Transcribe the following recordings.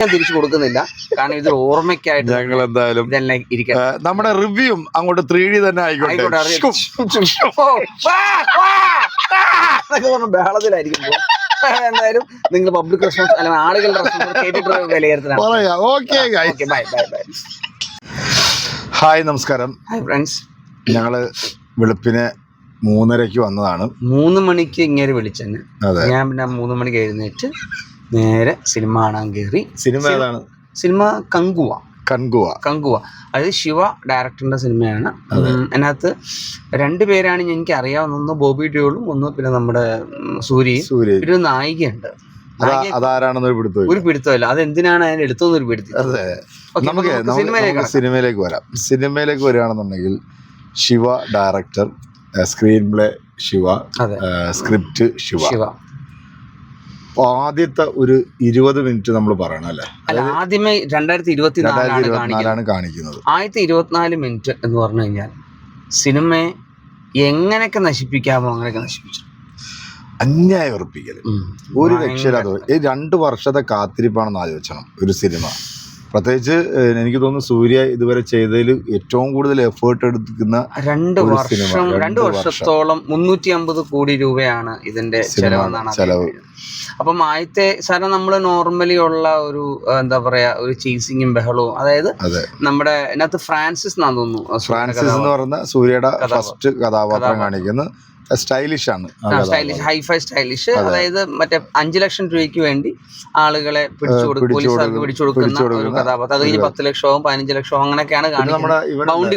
ഞാൻ തിരിച്ചു കൊടുക്കുന്നില്ല. കാരണം ഇത് ഓർമ്മയ്ക്കായിട്ട് ഞങ്ങൾ എന്തായാലും ഇതെല്ലാം ഇരിക്കട്ടെ നമ്മുടെ റിവ്യൂ അങ്ങോട്ട് ത്രീ ഡി തന്നെ ആയിക്കോട്ടെ, ബഹളത്തിലായിരിക്കും എന്തായാലും നിങ്ങൾ പബ്ലിക് റെസ്പോൺസ് അല്ലെങ്കിൽ ആളുകളുടെ റെസ്പോൺസ് കേട്ടിട്ട് ബൈ ബൈ ബൈ ഹായ് നമസ്കാരം. ഹായ് ഫ്രണ്ട്സ് ഞങ്ങൾ വെളുപ്പിന് മൂന്നരയ്ക്ക് വന്നതാണ്. മൂന്ന് മണിക്ക് ഇങ്ങനെ വിളിച്ചെന്നെ. ഞാൻ പിന്നെ മൂന്ന് മണിക്ക് എഴുന്നേറ്റ് നേരെ സിനിമ കാണാൻ കയറി സിനിമ ഏതാണ്? സിനിമ കങ്കുവ. കങ്കുവ. കങ്കുവ. അതായത് ശിവ ഡയറക്ടറിന്റെ സിനിമയാണ്. അതിനകത്ത് രണ്ട് പേരാണ് എനിക്ക് അറിയാവുന്ന. ഒന്ന് ബോബി ഡ്യൂളും ഒന്ന് പിന്നെ നമ്മുടെ സൂര്യയും സൂര്യ. ഒരു നായികയുണ്ട്. അതാ നായിക അതാരാണെന്നൊരു പിടുത്തം ഒരു പിടുത്തമല്ല അത് എന്തിനാണ് അതിന് എടുത്തോന്നൊരു ഒരു Okay, നമുക്ക് സിനിമയിലേക്ക് സിനിമയിലേക്ക് വരാം. സിനിമയിലേക്ക് വരികയാണെന്നുണ്ടെങ്കിൽ Siva director screenplay Siva script Siva. ആദ്യത്തെ ഒരു ഇരുപത് മിനിറ്റ് നമ്മൾ പറയണം അല്ലേ? അല്ല ആദ്യമേ രണ്ടായിരത്തി ഇരുപത്തി രണ്ടായിരത്തി കാണിക്കുന്നത്. ഇരുപത്തിനാലാണ് കാണിക്കുന്നത്. ആയിരത്തി ഇരുപത്തിനാല് മിനിറ്റ് എന്ന് പറഞ്ഞു കഴിഞ്ഞാൽ സിനിമയെ എങ്ങനെയൊക്കെ നശിപ്പിക്കാമോ അങ്ങനെയൊക്കെ നശിപ്പിച്ചു. അന്യായം ഉറപ്പിക്കൽ. ഒരു ലക്ഷ്യം ഈ രണ്ട് വർഷത്തെ കാത്തിരിപ്പാണെന്ന് ആലോചിക്കണം ഒരു സിനിമ. പ്രത്യേകിച്ച് എനിക്ക് തോന്നുന്നു സൂര്യ ഇതുവരെ ചെയ്തതിൽ ഏറ്റവും കൂടുതൽ എഫേർട്ട് എടുക്കുന്ന രണ്ട് വർഷം രണ്ട് വർഷത്തോളം മുന്നൂറ്റി അമ്പത് കോടി രൂപയാണ് ഇതിന്റെ ചെലവെന്നാണ് ചെലവ്. അപ്പം ആദ്യത്തെ സാധനം നമ്മൾ നോർമലി ഉള്ള ഒരു എന്താ പറയാ ഒരു ചീസിങ്ങും ബഹളവും അതായത് നമ്മുടെ ഇതിനകത്ത് ഫ്രാൻസിസ് എന്നാന്ന് തോന്നുന്നു ഫ്രാൻസിസ് എന്ന്. പറയുന്ന സൂര്യയുടെ ഫസ്റ്റ് കഥാപാത്രം. കാണിക്കുന്നത് സ്റ്റൈലിഷ് ആണ്. സ്റ്റൈലിഷ് ഹൈഫൈ സ്റ്റൈലിഷ് അതായത് മറ്റേ അഞ്ചു ലക്ഷം രൂപയ്ക്ക് വേണ്ടി ആളുകളെ പിടിച്ചു കൊടുക്കും പിടിച്ചു പോലീസുകാർക്ക് കൊടുക്കും- പിടിച്ചു കൊടുക്കുന്ന പിടിച്ചു ഒരു കഥാപാത്രം. അത് കഴിഞ്ഞ് പത്ത് ലക്ഷവും പതിനഞ്ച് ലക്ഷവും അങ്ങനെയൊക്കെയാണ് കാണുന്നത് കാണിക്കുന്നത്. ബൗണ്ടി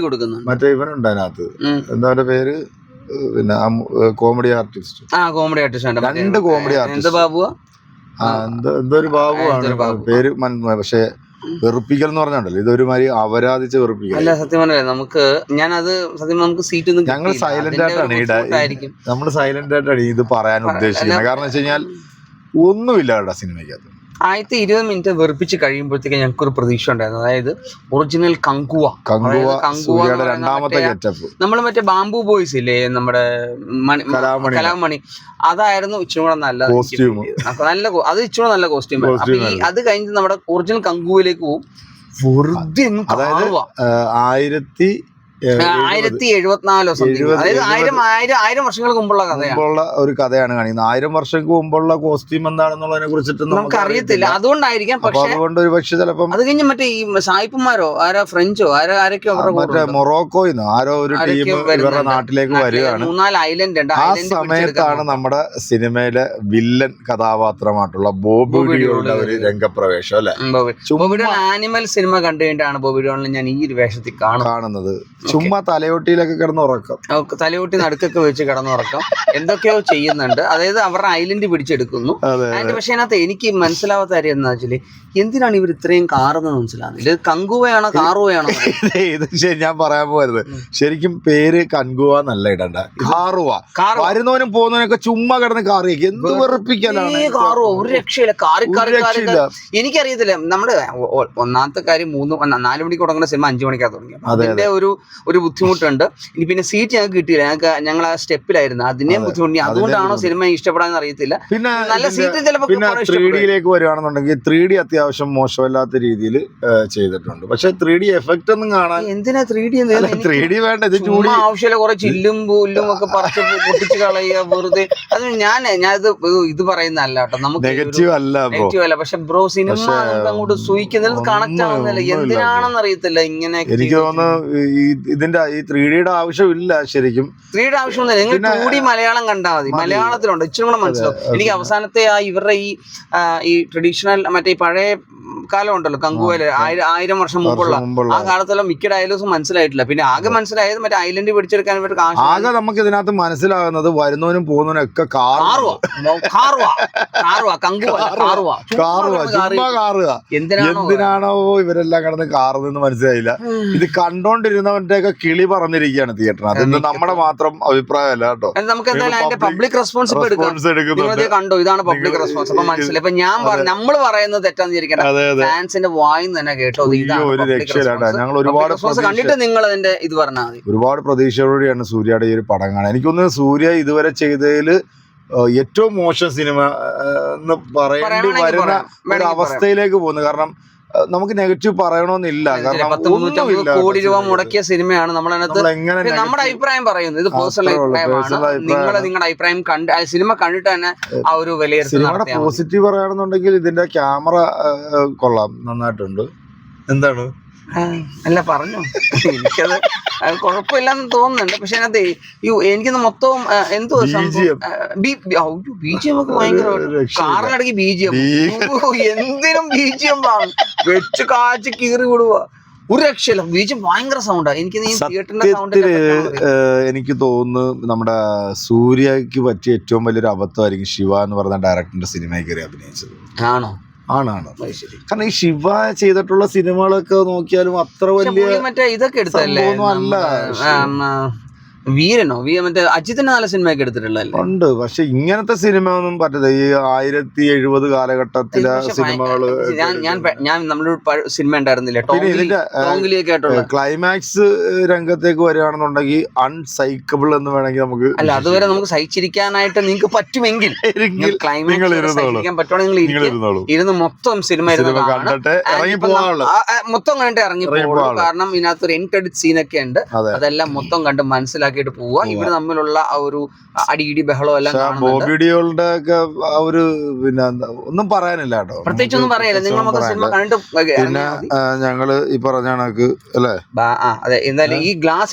മറ്റേ ഇവനുണ്ട് അതിനകത്ത്. എന്താ പേര്? പിന്നെ കോമഡി ആർട്ടിസ്റ്റ് ആ കോമഡി ആർട്ടിസ്റ്റ് രണ്ട് കോമഡി ആർട്ടിസ്റ്റ് ബാബു ബാബുവാ? എന്തോ ഒരു ബാബുവാണ്. പേര് പക്ഷെ വെറുപ്പിക്കൽ എന്ന് പറഞ്ഞാണ്ടല്ലോ. ഇതൊരു മാതിരി അപരാധിച്ച് വെറുപ്പിക്കൽ. അല്ല സത്യം പറഞ്ഞാൽ നമുക്ക് ഞാൻ അത് സത്യം നമുക്ക് സീറ്റ് ഒന്നും ഞങ്ങൾ ഒരു ആയിട്ടാണ് നമ്മൾ സൈലന്റ് ആയിട്ടാണ് ഇത് പറയാൻ ഉദ്ദേശിക്കുന്നത്. കാരണം വെച്ച് കഴിഞ്ഞാൽ ഒന്നുമില്ല കേട്ടോ സിനിമയ്ക്കകത്ത്. ആദ്യത്തെ ഇരുപത് മിനിറ്റ് വെറുപ്പിച്ച് കഴിയുമ്പോഴത്തേക്ക് ഞങ്ങൾക്ക് ഒരു പ്രതീക്ഷ ഉണ്ടായിരുന്നു. അതായത് ഒറിജിനൽ കങ്കുവ. കങ്കുവ രണ്ടാമത്തെ നമ്മൾ മറ്റേ ബാംബു ബോയ്സ് ഇല്ലേ നമ്മുടെ കലാമണി. അതായിരുന്നു ഇച്ചിരി കൂടെ നല്ല. നല്ല അത് ഇച്ചിരി കൂടെ നല്ല കോസ്റ്റ്യൂം അത് കഴിഞ്ഞ് നമ്മുടെ ഒറിജിനൽ കങ്കുവയിലേക്ക് പോകും വെറുതെ അതായത്. ആയിരത്തി ആയിരത്തി എഴുപത്തിനാലോ അതായത് ആയിരം ആയിരം ആയിരം വർഷങ്ങൾക്ക് മുമ്പുള്ള കഥയാണ്. മുമ്പുള്ള ഒരു കഥയാണ് കാണിക്കുന്നത്. ആയിരം വർഷങ്ങൾക്ക് മുമ്പുള്ള കോസ്റ്റ്യൂം എന്താണെന്നുള്ളതിനെ കുറിച്ചിട്ട് നമുക്ക് അറിയത്തില്ല. അതുകൊണ്ടായിരിക്കാം പക്ഷെ അതുകൊണ്ട് ഒരു പക്ഷെ ചിലപ്പം അത് കഴിഞ്ഞ് മറ്റേ ഈ സായിപ്പന്മാരോ ആരാ ഫ്രഞ്ചോ ആരോ ആരൊക്കെ മറ്റേ മൊറോക്കോയിൽ നിന്ന് ആരോ ഒരു ടീം ആരൊക്കെയോ ഇവരുടെ നാട്ടിലേക്ക് വരികയാണ്. മൂന്നാൽ ഐലൻഡ് ഉണ്ട്. ആ സമയത്താണ് നമ്മുടെ സിനിമയിലെ വില്ലൻ കഥാപാത്രമായിട്ടുള്ള ബോബി ബോബി ഡിയോളുടെ ഡിയോൾ ഒരു രംഗപ്രവേശം അല്ലെ? ബോബിയുടെ ആനിമൽ സിനിമ കണ്ടു കഴിഞ്ഞിട്ടാണ് ബോബി ഞാൻ ഈ ഒരു വേഷത്തിൽ കാണുന്നത്. ചുമ്മാ തലയോട്ടിയിലൊക്കെ കിടന്ന് ഉറക്കം തലയോട്ടി നടുക്കൊക്കെ വെച്ച് കിടന്നുറക്കം. എന്തൊക്കെയോ ചെയ്യുന്നുണ്ട്. അതായത് അവരുടെ ഐലൻഡ് പിടിച്ചെടുക്കുന്നു. അതെ അതിന്റെ പക്ഷേ അതിനകത്ത് എനിക്ക് മനസ്സിലാവാത്ത കാര്യം എന്താ വെച്ചാൽ എന്തിനാണ് ഇവർ ഇത്രയും കാറെന്ന് മനസ്സിലാവുന്നത് ഇത് കങ്കുവയാണോ കാറുവയാണോ ഇത് ശരി ഞാൻ പറയാൻ പോയത്. ശരിക്കും പേര് കൻകുവ എന്നല്ല ഇടണ്ട. കാറുവ. വരുന്നവനും വരുന്നവനും പോകുന്നവനൊക്കെ ചുമ്മാ കിടന്ന് കാറിയേക്ക് എന്ത് വെറുപ്പിക്കാനാണ് കാറുവോ ഒരു രക്ഷയില്ല. കാറി കാറി കാറി. എനിക്കറിയത്തില്ല. നമ്മുടെ ഒന്നാമത്തെ കാര്യം മൂന്ന് നാല് മണിക്ക് തുടങ്ങുന്ന സിനിമ അഞ്ചു മണിക്കാണ് തുടങ്ങി അതെ, അതിന്റെ ഒരു ഒരു ബുദ്ധിമുട്ടുണ്ട്. ഇനി പിന്നെ സീറ്റ് ഞങ്ങൾക്ക് കിട്ടിയില്ല. ഞങ്ങൾക്ക് ഞങ്ങൾ ആ സ്റ്റെപ്പിലായിരുന്നു. അതിനെയും അതെ. ബുദ്ധിമുട്ടി. അതുകൊണ്ടാണോ സിനിമ ഇഷ്ടപ്പെടാൻ അറിയത്തില്ല. പിന്നെ നല്ല സീറ്റ് ചിലപ്പോൾ പിന്നെ ത്രീ ഡിയിലേക്ക് വരികയാണെന്നുണ്ടെങ്കിൽ ത്രീ ഡി അത്യാവശ്യം മോശമല്ലാത്ത രീതിയിൽ ചെയ്തിട്ടുണ്ട്. പക്ഷെ ത്രീ ഡി എഫക്റ്റ് ഒന്നും കാണാൻ എന്തിനാ ത്രീ ഡി ത്രീ ഡി വേണ്ട ഇത് ആവശ്യമില്ല കുറെ ചില്ലും പുല്ലും ഒക്കെ പറിച്ച് പൊട്ടിച്ച് കളയുക വെറുതെ. അത് ഞാൻ ഞാൻ ഇത് ഇത് പറയുന്നതല്ല കേട്ടോ. നമുക്ക് നെഗറ്റീവ് അല്ല നെഗറ്റീവ് അല്ല. പക്ഷെ ബ്രോ സിനിമ അങ്ങോട്ട് സൂയിക്കുന്നത് കണക്ട് ആവുന്നില്ല എന്തിനാണെന്ന് അറിയത്തില്ല ഇങ്ങനെ എനിക്ക് തോന്നുന്നു ഈ ഇതിന്റെ ഈ ത്രീ ഡിയുടെ ആവശ്യമില്ല ശരിക്കും. ത്രീ ആവശ്യമൊന്നുമില്ല. നിങ്ങൾ പിന്നെ- ഡി മലയാളം കണ്ടാൽ മതി. മലയാളത്തിലുണ്ട്. ഇച്ചിരി കൂടെ മനസ്സിലാവും. എനിക്ക് അവസാനത്തെ ആ ഇവരുടെ ഈ ഈ ട്രഡീഷണൽ മറ്റേ ഈ പഴയ കാലം ഉണ്ടല്ലോ കങ്കുവൽ. ആയിരം ആയിരം വർഷം മുമ്പുള്ള. ആ കാലത്തുള്ള മിക്ക ഡയലോഗ്സും മനസ്സിലായിട്ടില്ല. പിന്നെ ആകെ മനസ്സിലായത് മറ്റേ ഐലൻഡ് പിടിച്ചെടുക്കാൻ ഇവർ കാശ് ആകെ നമുക്ക് ഇതിനകത്ത് മനസ്സിലാകുന്നത് വരുന്നവനും പോകുന്നവനും ഒക്കെ എന്തിനാണോ ഇവരെല്ലാം കിടന്ന് കാറുന്നു മനസ്സിലായില്ല. ഇത് കണ്ടോണ്ടിരുന്നവന്റെ ഒക്കെ കിളി പറഞ്ഞിരിക്കുകയാണ് തിയേറ്ററിന് അതൊന്നും നമ്മുടെ മാത്രം അഭിപ്രായമല്ല കേട്ടോ. നമുക്ക് എന്തായാലും അതിന്റെ പബ്ലിക് റെസ്പോൺസ് എടുക്കാം. കണ്ടോ? ഇതാണ് പബ്ലിക് റെസ്പോൺസ് അപ്പൊ മനസ്സിലായി. ഇപ്പൊ ഞാൻ നമ്മൾ പറയുന്നത് തെറ്റാന്ന് ഫാൻസിന്റെ വായിന്ന് തന്നെ കേട്ടോ. ഒരു public രക്ഷയില്ലാട്ടോ ഞങ്ങൾ ഒരുപാട് കണ്ടിട്ട് നിങ്ങൾ അതിന്റെ ഇത് പറഞ്ഞാൽ മതി. ഒരുപാട് പ്രതീക്ഷയോടെയാണ് സൂര്യയുടെ ഈ ഒരു പടം കാണാൻ എനിക്കൊന്ന് സൂര്യ ഇതുവരെ ചെയ്തതിൽ ഏറ്റവും മോശം സിനിമ എന്ന് പറയേണ്ടി വരുന്ന ഒരു അവസ്ഥയിലേക്ക് പോകുന്നു. കാരണം നമുക്ക് നെഗറ്റീവ് പറയണമെന്നില്ല കാരണം കോടി രൂപ മുടക്കിയ സിനിമയാണ് നമ്മളതിനകത്ത്. നമ്മുടെ അഭിപ്രായം പറയുന്നത് ഇത് പേഴ്സണൽ അഭിപ്രായമാണ്. നിങ്ങൾ നിങ്ങളുടെ അഭിപ്രായം കണ്ട് സിനിമ കണ്ടിട്ട് തന്നെ ആ ഒരു വിലയിരുത്തൽ സിനിമയുടെ പോസിറ്റീവ് പറയുകയാണെന്നുണ്ടെങ്കിൽ ഇതിന്റെ ക്യാമറ കൊള്ളാം. നന്നായിട്ടുണ്ട്. എന്താണ്? അല്ല പറഞ്ഞു. എനിക്കത് കുഴപ്പമില്ലെന്ന് തോന്നുന്നുണ്ട്. പക്ഷെ അതിനകത്ത് യു എനിക്കൊന്ന് മൊത്തവും എന്തോ. B G M. ഒക്കെ ഭയങ്കര കാറിനടക്കി. B G M. എന്തിനും ബി ജി എം വെച്ച് കാച്ച് കീറി വിടുക ഒരു രക്ഷയില്ല. ബി ജി എം ഭയങ്കര സൗണ്ടാ എനിക്ക് തിയേറ്ററിന്റെ സൗണ്ട് എനിക്ക് തോന്നുന്നു നമ്മുടെ സൂര്യക്ക് പറ്റിയ ഏറ്റവും വലിയൊരു അബദ്ധമായിരിക്കും ശിവ എന്ന് പറഞ്ഞ ഡയറക്ടറിന്റെ സിനിമയിൽ കയറി അഭിനയിച്ചത്. ആണോ? ആണാണ്. കാരണം ഈ ശിവ ചെയ്തിട്ടുള്ള സിനിമകളൊക്കെ നോക്കിയാലും അത്ര വലിയ മറ്റേ ഇതൊക്കെ എടുത്തല്ലേ? ഒന്നും അല്ല. വീരനോ? വീ മറ്റേ അജിത്തിന്റെ നല്ല സിനിമയൊക്കെ എടുത്തിട്ടുള്ളതല്ലേ? ഉണ്ട്. പക്ഷെ ഇങ്ങനത്തെ സിനിമ ഒന്നും പറ്റത്തില്ല. ഈ ആയിരത്തി എഴുപത് കാലഘട്ടത്തിലെ സിനിമകൾ ഞാൻ ഞാൻ ഞാൻ നമ്മളൊരു സിനിമ ഉണ്ടായിരുന്നില്ല? ഇതിന്റെ ക്ലൈമാക്സ് രംഗത്തേക്ക് വരികയാണെന്നുണ്ടെങ്കിൽ അൺസൈക്കബിൾ എന്ന് വേണമെങ്കിൽ നമുക്ക് അല്ല അതുവരെ നമുക്ക് സഹിച്ചിരിക്കാനായിട്ട് നിങ്ങൾക്ക് പറ്റുമെങ്കിൽ പറ്റുവാണെങ്കിൽ ഇരുന്ന് മൊത്തം സിനിമ മൊത്തം കണ്ടിട്ട് ഇറങ്ങി പോകുള്ളൂ കാരണം ഇതിനകത്ത് ഒരു എൻ ക്രെഡിറ്റ് സീനൊക്കെ ഉണ്ട്. അതെ. അതെല്ലാം മൊത്തം കണ്ട് മനസ്സിലാക്കിയിട്ട് പോവുക ഇവർ തമ്മിലുള്ള ആ ഒരു അടിയിടി ബഹളം എല്ലാം ബോബിഡിയോളുടെ ഒക്കെ ആ ഒരു പിന്നെ ഒന്നും പറയാനില്ല കേട്ടോ. പ്രത്യേകിച്ച് ഒന്നും പറയാനില്ല നിങ്ങൾ മൊത്തം സിനിമ. കണ്ടിട്ട് ഞങ്ങൾ ഈ പറഞ്ഞ കണക്ക് അല്ലേ? അതെ. എന്തായാലും ഈ ഗ്ലാസ്